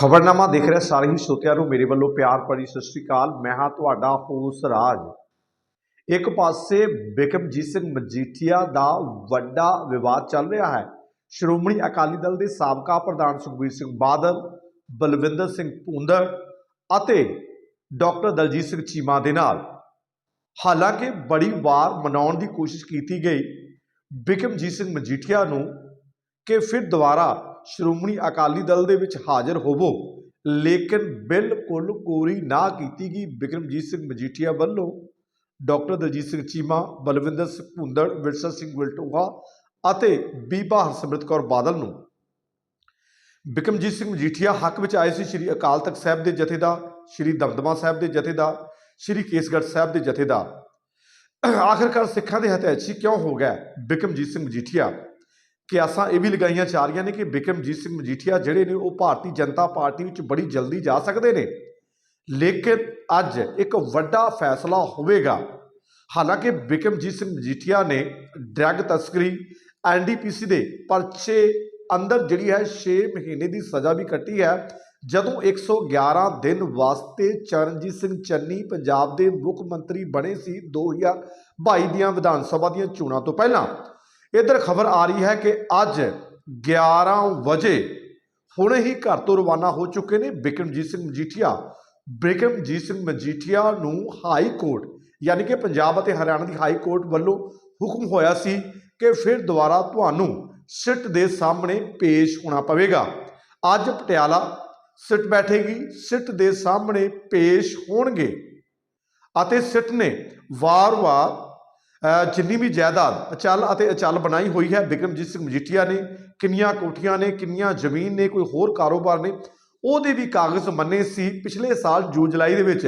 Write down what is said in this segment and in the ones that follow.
ਖਬਰਨਾਮਾ ਦੇਖ ਰਿਹਾ, ਸਾਰੇ ਹੀ ਸਰੋਤਿਆਂ ਨੂੰ ਮੇਰੇ ਵੱਲੋਂ ਪਿਆਰ ਭਰੀ ਸਤਿ ਸ਼੍ਰੀ ਅਕਾਲ। ਮੈਂ ਹਾਂ ਤੁਹਾਡਾ ਹੋਸ ਰਾਜ। ਇੱਕ ਪਾਸੇ ਬਿਕਮਜੀਤ ਸਿੰਘ ਮਜੀਠੀਆ ਦਾ ਵੱਡਾ ਵਿਵਾਦ ਚੱਲ ਰਿਹਾ ਹੈ। ਸ਼੍ਰੋਮਣੀ ਅਕਾਲੀ ਦਲ ਦੇ ਸਾਬਕਾ ਪ੍ਰਧਾਨ ਸੁਖਬੀਰ ਸਿੰਘ ਬਾਦਲ, ਬਲਵਿੰਦਰ ਸਿੰਘ ਭੁੰਦੜ ਅਤੇ ਡਾਕਟਰ ਦਲਜੀਤ ਸਿੰਘ ਚੀਮਾ ਦੇ ਨਾਲ। ਹਾਲਾਂਕਿ ਬੜੀ ਵਾਰ ਮਨਾਉਣ ਦੀ ਕੋਸ਼ਿਸ਼ ਕੀਤੀ ਗਈ। ਬਿਕਮਜੀਤ ਸਿੰਘ ਮਜੀਠੀਆ ਨੂੰ ਕਿ ਫਿਰ ਦੁਬਾਰਾ ਸ਼੍ਰੋਮਣੀ ਅਕਾਲੀ ਦਲ ਦੇ ਵਿੱਚ ਹਾਜ਼ਰ ਹੋਵੋ। ਲੇਕਿਨ ਬਿਲਕੁਲ ਕੋਰੀ ਨਾ ਕੀਤੀ ਗਈ ਬਿਕਰਮਜੀਤ ਸਿੰਘ ਮਜੀਠੀਆ ਵੱਲੋਂ। ਡਾਕਟਰ ਦਲਜੀਤ ਸਿੰਘ ਚੀਮਾ, ਬਲਵਿੰਦਰ ਸਿੰਘ ਭੁੰਦੜ, ਵਿਰਸਾ ਸਿੰਘ ਵਲਟੋਹਾ ਅਤੇ ਬੀਬਾ ਹਰਸਿਮਰਤ ਕੌਰ ਬਾਦਲ ਨੂੰ। ਬਿਕਰਮਜੀਤ ਸਿੰਘ ਮਜੀਠੀਆ ਹੱਕ ਵਿੱਚ ਆਏ ਸੀ ਸ੍ਰੀ ਅਕਾਲ ਤਖਤ ਸਾਹਿਬ ਦੇ ਜਥੇਦਾਰ ਸ੍ਰੀ ਦਮਦਮਾ ਸਾਹਿਬ ਦੇ ਜਥੇਦਾਰ ਸ੍ਰੀ ਕੇਸਗੜ੍ਹ ਸਾਹਿਬ ਦੇ ਜਥੇਦਾਰ ਆਖਿਰਕਾਰ ਸਿੱਖਾਂ ਦੇ ਹਤੈਸ਼ੀ ਕਿਉਂ ਹੋ ਗਿਆ ਬਿਕਰਮਜੀਤ ਸਿੰਘ ਮਜੀਠੀਆ? ਕਿਆਸਾਂ ਇਹ ਵੀ ਲਗਾਈਆਂ ਜਾ ਰਹੀਆਂ ਨੇ ਕਿ ਬਿਕਰਮਜੀਤ ਸਿੰਘ ਮਜੀਠੀਆ ਜਿਹੜੇ ਨੇ ਉਹ ਭਾਰਤੀ ਜਨਤਾ ਪਾਰਟੀ ਵਿੱਚ ਬੜੀ ਜਲਦੀ ਜਾ ਸਕਦੇ ਨੇ। ਲੇਕਿਨ ਅੱਜ ਇੱਕ ਵੱਡਾ ਫੈਸਲਾ ਹੋਵੇਗਾ। ਹਾਲਾਂਕਿ ਬਿਕਰਮਜੀਤ ਸਿੰਘ ਮਜੀਠੀਆ ਨੇ ਡਰੱਗ ਤਸਕਰੀ ਐਨਡੀਪੀਸੀ ਦੇ ਪਰਚੇ ਅੰਦਰ ਜਿਹੜੀ ਹੈ 6 ਮਹੀਨੇ ਦੀ ਸਜ਼ਾ ਵੀ ਕੱਟੀ ਹੈ। ਜਦੋਂ 111 ਦਿਨ ਵਾਸਤੇ ਚਰਨਜੀਤ ਸਿੰਘ ਚੰਨੀ ਪੰਜਾਬ ਦੇ ਮੁੱਖ ਮੰਤਰੀ ਬਣੇ ਸੀ 2022 ਦੀਆਂ ਵਿਧਾਨ ਸਭਾ ਦੀਆਂ ਚੋਣਾਂ ਤੋਂ ਪਹਿਲਾਂ ਇਧਰ ਖਬਰ ਆ ਰਹੀ ਹੈ ਕਿ ਅੱਜ 11 ਵਜੇ ਹੁਣੇ ਹੀ ਘਰ ਤੋਂ ਰਵਾਨਾ ਹੋ ਚੁੱਕੇ ਨੇ ਬਿਕਰਮਜੀਤ ਸਿੰਘ ਮਜੀਠੀਆ। ਬਿਕਰਮਜੀਤ ਸਿੰਘ ਮਜੀਠੀਆ ਨੂੰ ਹਾਈ ਕੋਰਟ, ਯਾਨੀ ਕਿ ਪੰਜਾਬ ਅਤੇ ਹਰਿਆਣਾ ਦੀ ਹਾਈ ਕੋਰਟ ਵੱਲੋਂ ਹੁਕਮ ਹੋਇਆ ਸੀ ਕਿ ਫਿਰ ਦੁਬਾਰਾ ਤੁਹਾਨੂੰ ਸਿੱਟ ਦੇ ਸਾਹਮਣੇ ਪੇਸ਼ ਹੋਣਾ ਪਵੇਗਾ। ਅੱਜ ਪਟਿਆਲਾ ਸਿੱਟ ਬੈਠੇਗੀ, ਸਿੱਟ ਦੇ ਸਾਹਮਣੇ ਪੇਸ਼ ਹੋਣਗੇ ਅਤੇ ਸਿੱਟ ਨੇ ਵਾਰ-ਵਾਰ ਜਿੰਨੀ ਵੀ ਜਾਇਦਾਦ ਅਚਲ ਅਤੇ ਅਚਲ ਬਣਾਈ ਹੋਈ ਹੈ, ਬਿਕਰਮਜੀਤ ਸਿੰਘ ਮਜੀਠੀਆ ਨੇ, ਕਿੰਨੀਆਂ ਕੋਠੀਆਂ ਨੇ, ਕਿੰਨੀਆਂ ਜ਼ਮੀਨ ਨੇ, ਕੋਈ ਹੋਰ ਕਾਰੋਬਾਰ ਨੇ, ਉਹਦੇ ਵੀ ਕਾਗਜ਼ ਮੰਨੇ ਸੀ ਪਿਛਲੇ ਸਾਲ ਜੂਨ ਜੁਲਾਈ ਦੇ ਵਿੱਚ।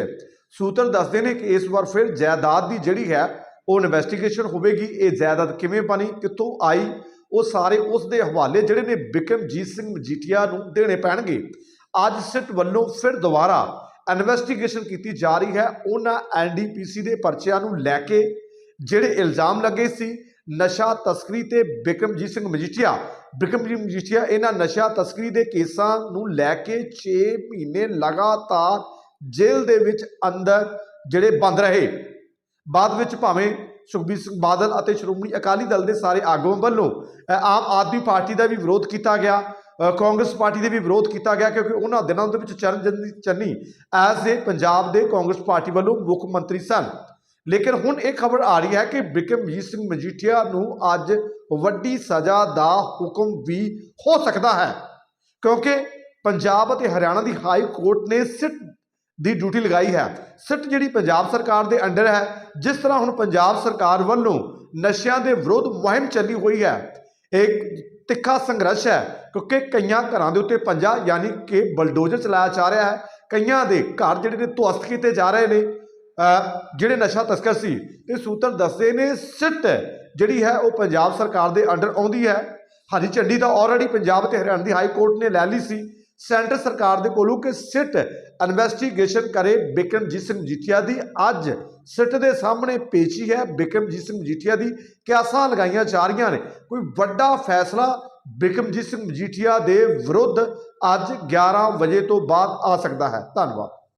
ਸੂਤਰ ਦੱਸਦੇ ਨੇ ਕਿ ਇਸ ਵਾਰ ਫਿਰ ਜਾਇਦਾਦ ਦੀ ਜਿਹੜੀ ਹੈ, ਉਹ ਇਨਵੈਸਟੀਗੇਸ਼ਨ ਹੋਵੇਗੀ। ਇਹ ਜਾਇਦਾਦ ਕਿਵੇਂ ਬਣੀ, ਕਿੱਥੋਂ ਆਈ, ਉਹ ਸਾਰੇ ਉਸ ਦੇ ਹਵਾਲੇ ਜਿਹੜੇ ਨੇ ਬਿਕਰਮਜੀਤ ਸਿੰਘ ਮਜੀਠੀਆ ਨੂੰ ਦੇਣੇ ਪੈਣਗੇ। ਅੱਜ ਸਿੱਟ ਵੱਲੋਂ ਫਿਰ ਦੁਬਾਰਾ ਇਨਵੈਸਟੀਗੇਸ਼ਨ ਕੀਤੀ ਜਾ ਰਹੀ ਹੈ। ਉਹਨਾਂ ਐਨਡੀਪੀਸੀ ਦੇ ਪਰਚਿਆਂ ਨੂੰ ਲੈ ਕੇ ਜਿਹੜੇ ਇਲਜ਼ਾਮ ਲੱਗੇ ਸੀ, ਨਸ਼ਾ ਤਸਕਰੀ ਤੇ ਬਿਕਰਮਜੀਤ ਸਿੰਘ ਮਜੀਠੀਆ, ਬਿਕਰਮਜੀਤ ਮਜੀਠੀਆ ਇਹਨਾਂ ਨਸ਼ਾ ਤਸਕਰੀ ਦੇ ਕੇਸਾਂ ਨੂੰ ਲੈ ਕੇ 6 ਮਹੀਨੇ ਲਗਾਤਾਰ ਜੇਲ੍ਹ ਦੇ ਵਿੱਚ ਅੰਦਰ ਜਿਹੜੇ ਬੰਦ ਰਹੇ। ਬਾਅਦ ਵਿੱਚ ਭਾਵੇਂ ਸੁਖਬੀਰ ਸਿੰਘ ਬਾਦਲ ਅਤੇ ਸ਼੍ਰੋਮਣੀ ਅਕਾਲੀ ਦਲ ਦੇ ਸਾਰੇ ਆਗੂਆਂ ਵੱਲੋਂ ਆਮ ਆਦਮੀ ਪਾਰਟੀ ਦਾ ਵੀ ਵਿਰੋਧ ਕੀਤਾ ਗਿਆ ਕਾਂਗਰਸ ਪਾਰਟੀ ਦੇ ਵੀ ਵਿਰੋਧ ਕੀਤਾ ਗਿਆ ਕਿਉਂਕਿ ਉਹਨਾਂ ਦਿਨਾਂ ਦੇ ਵਿੱਚ ਚਰਨਜੀਤ ਚੰਨੀ ਐਜ਼ ਏ ਪੰਜਾਬ ਦੇ ਕਾਂਗਰਸ ਪਾਰਟੀ ਵੱਲੋਂ ਮੁੱਖ ਮੰਤਰੀ ਸਨ। ਲੇਕਿਨ ਹੁਣ ਇਹ ਖਬਰ ਆ ਰਹੀ ਹੈ ਕਿ ਬਿਕਰਮਜੀਤ ਸਿੰਘ ਮਜੀਠੀਆ ਨੂੰ ਅੱਜ ਵੱਡੀ ਸਜ਼ਾ ਦਾ ਹੁਕਮ ਵੀ ਹੋ ਸਕਦਾ ਹੈ। ਕਿਉਂਕਿ ਪੰਜਾਬ ਅਤੇ ਹਰਿਆਣਾ ਦੀ ਹਾਈ ਕੋਰਟ ਨੇ ਸਿੱਟ ਦੀ ਡਿਊਟੀ ਲਗਾਈ ਹੈ। ਸਿੱਟ ਜਿਹੜੀ ਪੰਜਾਬ ਸਰਕਾਰ ਦੇ ਅੰਡਰ ਹੈ, ਜਿਸ ਤਰ੍ਹਾਂ ਹੁਣ ਪੰਜਾਬ ਸਰਕਾਰ ਵੱਲੋਂ ਨਸ਼ਿਆਂ ਦੇ ਵਿਰੁੱਧ ਮੁਹਿੰਮ ਚੱਲੀ ਹੋਈ ਹੈ ਇੱਕ ਤਿੱਖਾ ਸੰਘਰਸ਼ ਹੈ ਕਿਉਂਕਿ ਕਈਆਂ ਘਰਾਂ ਦੇ ਉੱਤੇ ਪੰਜਾ ਯਾਨੀ ਕਿ ਬਲਡੋਜ਼ਰ ਚਲਾਇਆ ਜਾ ਰਿਹਾ ਹੈ। ਕਈਆਂ ਦੇ ਘਰ ਜਿਹੜੇ ਨੇ ਧੁਅਸਤ ਕੀਤੇ ਜਾ ਰਹੇ ਨੇ। ਜਿਹੜੇ ਨਸ਼ਾ ਤਸਕਰ ਸੀ ਇਹ ਸੂਤਰ ਦੱਸਦੇ ਨੇ ਸਿੱਟ ਜਿਹੜੀ ਹੈ, ਉਹ ਪੰਜਾਬ ਸਰਕਾਰ ਦੇ ਅੰਡਰ ਆਉਂਦੀ ਹੈ। ਹਰੀ ਝੰਡੀ ਤਾਂ ਆਲਰੇਡੀ ਪੰਜਾਬ ਤੇ ਹਰਿਆਣਾ ਦੀ ਹਾਈ ਕੋਰਟ ਨੇ ਲੈ ਲਈ ਸੀ। ਸੈਂਟਰ ਸਰਕਾਰ ਦੇ ਕੋਲੋਂ ਕਿ ਸਿੱਟ ਇਨਵੈਸਟੀਗੇਸ਼ਨ ਕਰੇ ਬਿਕਰਮਜੀਤ ਸਿੰਘ ਮਜੀਠੀਆ ਦੀ। ਅੱਜ ਸਿੱਟ ਦੇ ਸਾਹਮਣੇ ਪੇਚੀ ਹੈ ਬਿਕਰਮਜੀਤ ਸਿੰਘ ਮਜੀਠੀਆ ਦੀ। ਕਿਆਸਾਂ ਲਗਾਈਆਂ ਜਾ ਰਹੀਆਂ ਨੇ। ਕੋਈ ਵੱਡਾ ਫੈਸਲਾ ਬਿਕਰਮਜੀਤ ਸਿੰਘ ਮਜੀਠੀਆ ਦੇ ਵਿਰੁੱਧ ਅੱਜ 11 ਵਜੇ ਤੋਂ ਬਾਅਦ ਆ ਸਕਦਾ ਹੈ। ਧੰਨਵਾਦ।